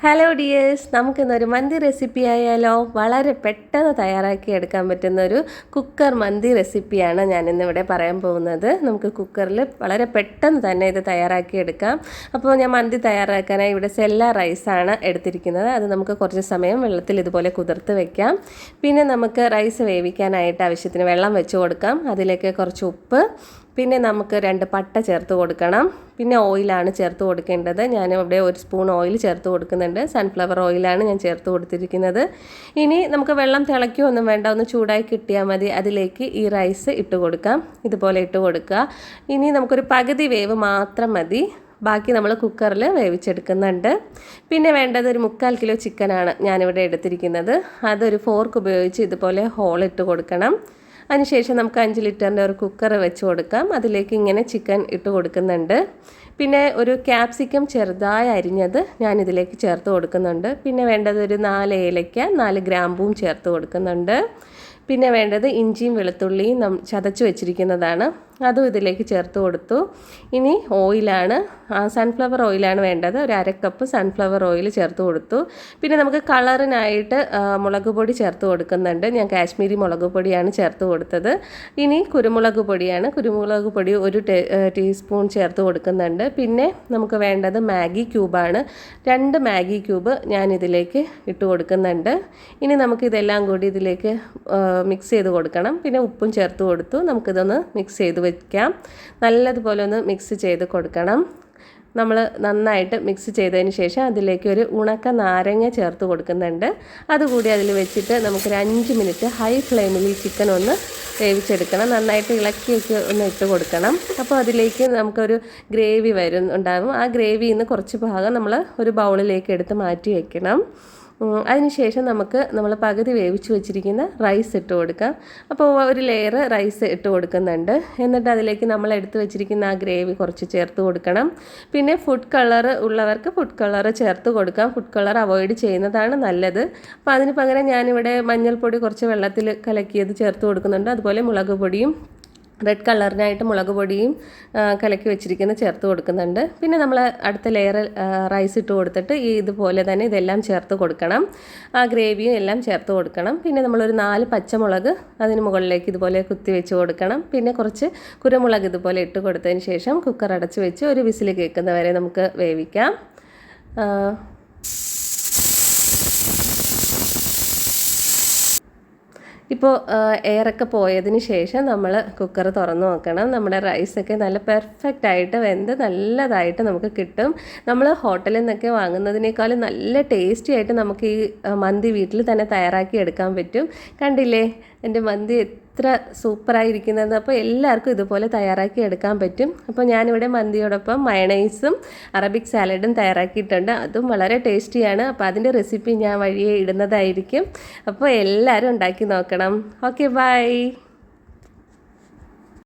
Hello dears നമുക്കിന്നൊരു മന്തി recipe ആയാലോ? വളരെ പെട്ടെന്ന് തയ്യാറാക്കി എടുക്കാൻ പറ്റുന്ന ഒരു കുക്കർ മന്തി റെസിപ്പിയാണ് ഞാൻ ഇന്നിവിടെ പറയാൻ പോകുന്നത്. നമുക്ക് കുക്കറിൽ വളരെ പെട്ടെന്ന് തന്നെ ഇത് തയ്യാറാക്കി എടുക്കാം. അപ്പോൾ ഞാൻ മന്തി തയ്യാറാക്കാനായി ഇവിടെ സെല്ല റൈസാണ് എടുത്തിരിക്കുന്നത്. അത് നമുക്ക് കുറച്ച് സമയം വെള്ളത്തിൽ ഇതുപോലെ കുതിർത്ത് വെക്കാം. പിന്നെ നമുക്ക് റൈസ് വേവിക്കാനായിട്ട് ആവശ്യത്തിന് വെള്ളം വെച്ച് കൊടുക്കാം. അതിലേക്ക് കുറച്ച് ഉപ്പ് പിന്നെ നമുക്ക് രണ്ട് പട്ട ചേർത്ത് കൊടുക്കണം. പിന്നെ ഓയിലാണ് ചേർത്ത് കൊടുക്കേണ്ടത്. ഞാൻ ഇവിടെ ഒരു സ്പൂൺ ഓയിൽ ചേർത്ത് കൊടുക്കുന്നുണ്ട്. സൺഫ്ലവർ ഓയിലാണ് ഞാൻ ചേർത്ത് കൊടുത്തിരിക്കുന്നത്. ഇനി നമുക്ക് വെള്ളം തിളയ്ക്കുകയൊന്നും വേണ്ട. ഒന്ന് ചൂടായി കിട്ടിയാൽ മതി. അതിലേക്ക് ഈ റൈസ് ഇട്ട് കൊടുക്കാം. ഇതുപോലെ ഇട്ട് കൊടുക്കുക. ഇനി നമുക്കൊരു പകുതി വേവ് മാത്രം മതി. ബാക്കി നമ്മൾ കുക്കറിൽ വേവിച്ചെടുക്കുന്നുണ്ട്. പിന്നെ വേണ്ടത് ഒരു മുക്കാൽ കിലോ ചിക്കനാണ് ഞാനിവിടെ എടുത്തിരിക്കുന്നത്. അതൊരു ഫോർക്ക് ഉപയോഗിച്ച് ഇതുപോലെ ഹോളിട്ട് കൊടുക്കണം. അതിനുശേഷം നമുക്ക് അഞ്ച് ലിറ്ററിന്റെ ഒരു കുക്കർ വെച്ച് കൊടുക്കാം. അതിലേക്ക് ഇങ്ങനെ ചിക്കൻ ഇട്ട് കൊടുക്കുന്നുണ്ട്. പിന്നെ ഒരു ക്യാപ്സിക്കം ചെറുതായി അരിഞ്ഞത് ഞാൻ ഇതിലേക്ക് ചേർത്ത് കൊടുക്കുന്നുണ്ട്. പിന്നെ വേണ്ടത് ഒരു നാല് ഏലയ്ക്ക നാല് ഗ്രാമ്പൂവും ചേർത്ത് കൊടുക്കുന്നുണ്ട്. പിന്നെ വേണ്ടത് ഇഞ്ചിയും വെളുത്തുള്ളിയും നം ചതച്ച് വെച്ചിരിക്കുന്നതാണ്. അതും ഇതിലേക്ക് ചേർത്ത് കൊടുത്തു. ഇനി ഓയിലാണ് സൺഫ്ലവർ ഓയിലാണ് വേണ്ടത്. ഒരു അരക്കപ്പ് സൺഫ്ലവർ ഓയിൽ ചേർത്ത് കൊടുത്തു. പിന്നെ നമുക്ക് കളറിനായിട്ട് മുളക് പൊടി ചേർത്ത് കൊടുക്കുന്നുണ്ട്. ഞാൻ കാശ്മീരി മുളക് പൊടിയാണ് ചേർത്ത് കൊടുത്തത്. ഇനി കുരുമുളക് പൊടിയാണ്. കുരുമുളക് പൊടി ഒരു ടീസ്പൂൺ ചേർത്ത് കൊടുക്കുന്നുണ്ട്. പിന്നെ നമുക്ക് വേണ്ടത് മാഗി ക്യൂബാണ് രണ്ട് മാഗി ക്യൂബ് ഞാൻ ഇതിലേക്ക് ഇട്ട് കൊടുക്കുന്നുണ്ട്. ഇനി നമുക്ക് ഇതെല്ലാം കൂടി ഇതിലേക്ക് മിക്സ് ചെയ്ത് കൊടുക്കണം. പിന്നെ ഉപ്പും ചേർത്ത് കൊടുത്തു. നമുക്കിതൊന്ന് മിക്സ് ചെയ്ത് വയ്ക്കാം നല്ലതുപോലെ ഒന്ന് മിക്സ് ചെയ്ത് കൊടുക്കണം. നമ്മൾ നന്നായിട്ട് മിക്സ് ചെയ്തതിന് ശേഷം അതിലേക്ക് ഒരു ഉണക്ക നാരങ്ങ ചേർത്ത് കൊടുക്കുന്നുണ്ട്. അതുകൂടി അതിൽ വെച്ചിട്ട് നമുക്കൊരു അഞ്ച് മിനിറ്റ് ഹൈ ഫ്ലെയിമിൽ ചിക്കൻ ഒന്ന് വേവിച്ചെടുക്കണം. നന്നായിട്ട് ഇളക്കിയൊക്കെ ഒന്ന് ഇട്ട് കൊടുക്കണം. അപ്പോൾ അതിലേക്ക് നമുക്കൊരു ഗ്രേവി വരും ഉണ്ടാകും ആ ഗ്രേവിയിൽ നിന്ന് കുറച്ച് ഭാഗം നമ്മൾ ഒരു ബൗളിലേക്ക് എടുത്ത് മാറ്റി വയ്ക്കണം അതിനുശേഷം നമുക്ക് നമ്മൾ പകുതി വേവിച്ച് വെച്ചിരിക്കുന്ന റൈസ് ഇട്ട് കൊടുക്കാം. അപ്പോൾ ഒരു ലെയർ റൈസ് ഇട്ട് കൊടുക്കുന്നുണ്ട്. എന്നിട്ട് അതിലേക്ക് നമ്മൾ എടുത്ത് വെച്ചിരിക്കുന്ന ആ ഗ്രേവി കുറച്ച് ചേർത്ത് കൊടുക്കണം. പിന്നെ ഫുഡ് കളർ ഉള്ളവർക്ക് ഫുഡ് കളർ ചേർത്ത് കൊടുക്കാം. ഫുഡ് കളർ അവോയ്ഡ് ചെയ്യുന്നതാണ് നല്ലത്. അപ്പോൾ അതിന് പകരം ഞാനിവിടെ മഞ്ഞൾപ്പൊടി കുറച്ച് വെള്ളത്തിൽ കലക്കിയത് ചേർത്ത് കൊടുക്കുന്നുണ്ട്. അതുപോലെ മുളക് പൊടിയും റെഡ് കളറിനായിട്ട് മുളക് പൊടിയും കലക്കി വെച്ചിരിക്കുന്ന ചേർത്ത് കൊടുക്കുന്നുണ്ട്. പിന്നെ നമ്മൾ അടുത്ത ലെയർ റൈസ് ഇട്ട് കൊടുത്തിട്ട് ഈ ഇതുപോലെ തന്നെ ഇതെല്ലാം ചേർത്ത് കൊടുക്കണം. ആ ഗ്രേവിയും എല്ലാം ചേർത്ത് കൊടുക്കണം. പിന്നെ നമ്മളൊരു നാല് പച്ചമുളക് അതിന് മുകളിലേക്ക് ഇതുപോലെ കുത്തി വെച്ച് കൊടുക്കണം. പിന്നെ കുറച്ച് കുരുമുളക് ഇതുപോലെ ഇട്ട് കൊടുത്തതിന് ശേഷം കുക്കർ അടച്ച് വെച്ച് ഒരു വിസിൽ കേൾക്കുന്നവരെ നമുക്ക് വേവിക്കാം. ഇപ്പോൾ എയറൊക്കെ പോയതിന് ശേഷം നമ്മൾ കുക്കർ തുറന്ന് നോക്കണം. നമ്മുടെ റൈസൊക്കെ നല്ല പെർഫെക്റ്റ് ആയിട്ട് വെന്ത് നല്ലതായിട്ട് നമുക്ക് കിട്ടും. നമ്മൾ ഹോട്ടലിൽ നിന്നൊക്കെ വാങ്ങുന്നതിനേക്കാളും നല്ല ടേസ്റ്റി ആയിട്ട് നമുക്ക് ഈ മന്തി വീട്ടിൽ തന്നെ തയ്യാറാക്കി എടുക്കാൻ പറ്റും. കണ്ടില്ലേ? എന്റെ മന്തി എത്ര സൂപ്പറായിരിക്കുന്നത് അപ്പോൾ എല്ലാവർക്കും ഇതുപോലെ തയ്യാറാക്കി എടുക്കാൻ പറ്റും. അപ്പോൾ ഞാനിവിടെ മന്തിയോടൊപ്പം മയണൈസും അറബിക് സാലഡും തയ്യാറാക്കിയിട്ടുണ്ട്. അതും വളരെ ടേസ്റ്റിയാണ്. അപ്പോൾ അതിന്റെ റെസിപ്പി ഞാൻ വഴിയെ ഇടുന്നതായിരിക്കും. അപ്പോൾ എല്ലാവരും ഉണ്ടാക്കി നോക്കണം. Okay bye.